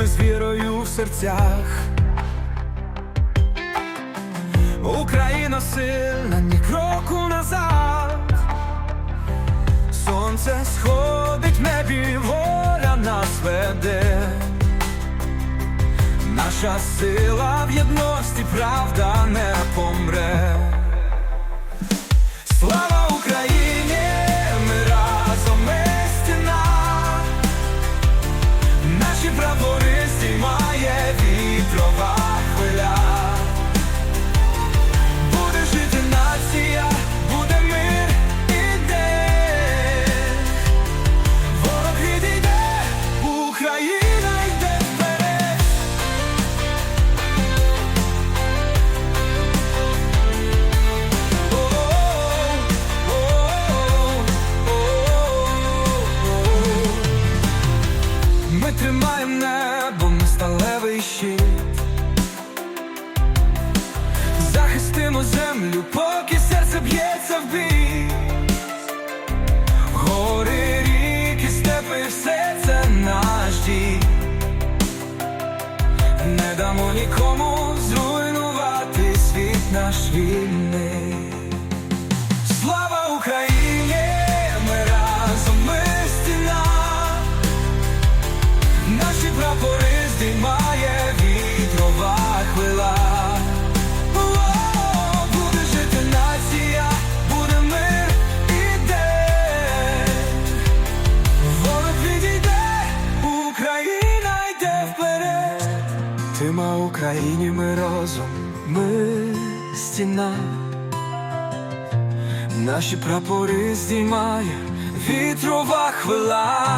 ми з вірою в серцях. Україна сильна, ні кроку назад. Сонце сходить небі, воля нас веде. Наша сила в єдності, правда не помре. Ми тримаємо небо, ми сталевий щит. Захистимо землю, поки серце б'ється в бій. Гори, ріки, степи, все це наш дім. Не дамо нікому зруйнувати світ наш вільний. Тима Україні ми разом, ми стіна. Наші прапори здіймає вітрова хвила.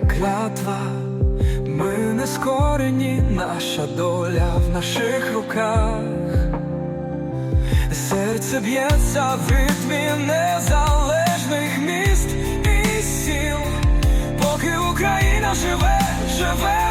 клятва, ми не скорені, наша доля в наших руках, серце б'ється в ритмі незалежних міст і сіл, поки Україна живе, живе.